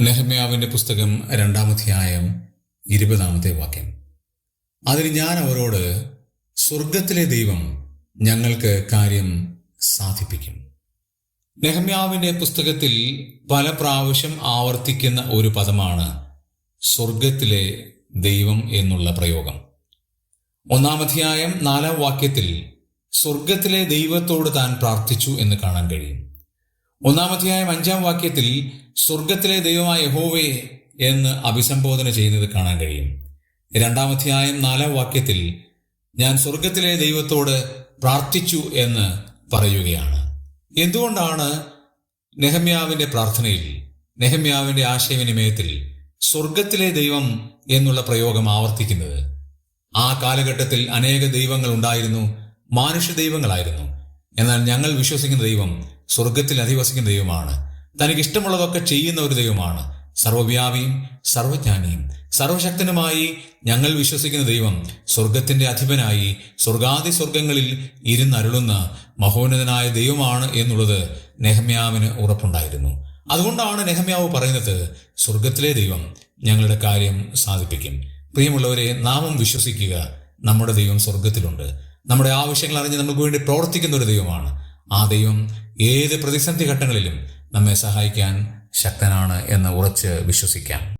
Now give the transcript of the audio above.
നെഹമ്യാവിന്റെ പുസ്തകം രണ്ടാമധ്യായം ഇരുപതാമത്തെ വാക്യം. അതിന് ഞാൻ അവരോട് സ്വർഗത്തിലെ ദൈവം ഞങ്ങൾക്ക് കാര്യം സാധിപ്പിക്കും. നെഹമ്യാവിന്റെ പുസ്തകത്തിൽ പല പ്രാവശ്യം ആവർത്തിക്കുന്ന ഒരു പദമാണ് സ്വർഗത്തിലെ ദൈവം എന്നുള്ള പ്രയോഗം. ഒന്നാമധ്യായം നാലാം വാക്യത്തിൽ സ്വർഗത്തിലെ ദൈവത്തോട് താൻ പ്രാർത്ഥിച്ചു എന്ന് കാണാൻ കഴിയും. ഒന്നാമധ്യായം അഞ്ചാം വാക്യത്തിൽ സ്വർഗത്തിലെ ദൈവമായ യഹോവയെ എന്ന് അഭിസംബോധന ചെയ്യുന്നത് കാണാൻ കഴിയും. രണ്ടാമധ്യായം നാലാം വാക്യത്തിൽ ഞാൻ സ്വർഗത്തിലെ ദൈവത്തോട് പ്രാർത്ഥിച്ചു എന്ന് പറയുകയാണ്. എന്തുകൊണ്ടാണ് നെഹമ്യാവിന്റെ പ്രാർത്ഥനയിൽ നെഹമ്യാവിന്റെ ആശയവിനിമയത്തിൽ സ്വർഗത്തിലെ ദൈവം എന്നുള്ള പ്രയോഗം ആവർത്തിക്കുന്നത്? ആ കാലഘട്ടത്തിൽ അനേക ദൈവങ്ങൾ ഉണ്ടായിരുന്നു മാനുഷ്യ ദൈവങ്ങളായിരുന്നു എന്നാൽ ഞങ്ങൾ വിശ്വസിക്കുന്ന ദൈവം സ്വർഗത്തിൽ അധിവസിക്കുന്ന ദൈവമാണ്. തനിക്ക് ഇഷ്ടമുള്ളതൊക്കെ ചെയ്യുന്ന ഒരു ദൈവമാണ്. സർവവ്യാപിയും സർവജ്ഞാനിയും സർവശക്തനുമായി ഞങ്ങൾ വിശ്വസിക്കുന്ന ദൈവം സ്വർഗത്തിന്റെ അധിപനായി സ്വർഗാദി സ്വർഗങ്ങളിൽ ഇരുന്നരുളുന്ന മഹോന്നതനായ ദൈവമാണ് എന്നുള്ളത് നെഹമ്യാവിന് ഉറപ്പുണ്ടായിരുന്നു. അതുകൊണ്ടാണ് നെഹമ്യാവ് പറയുന്നത് സ്വർഗത്തിലെ ദൈവം ഞങ്ങളുടെ കാര്യം സാധിപ്പിക്കും. പ്രിയമുള്ളവരെ നാമം വിശ്വസിക്കുക നമ്മുടെ ദൈവം സ്വർഗത്തിലുണ്ട് നമ്മുടെ ആവശ്യങ്ങൾ അറിഞ്ഞ് നമുക്ക് വേണ്ടി പ്രവർത്തിക്കുന്ന ഒരു ദൈവമാണ്. ആ ദൈവം ഏത് പ്രതിസന്ധി ഘട്ടങ്ങളിലും നമ്മെ സഹായിക്കാൻ ശക്തനാണ് എന്ന് ഉറച്ച് വിശ്വസിക്കാം.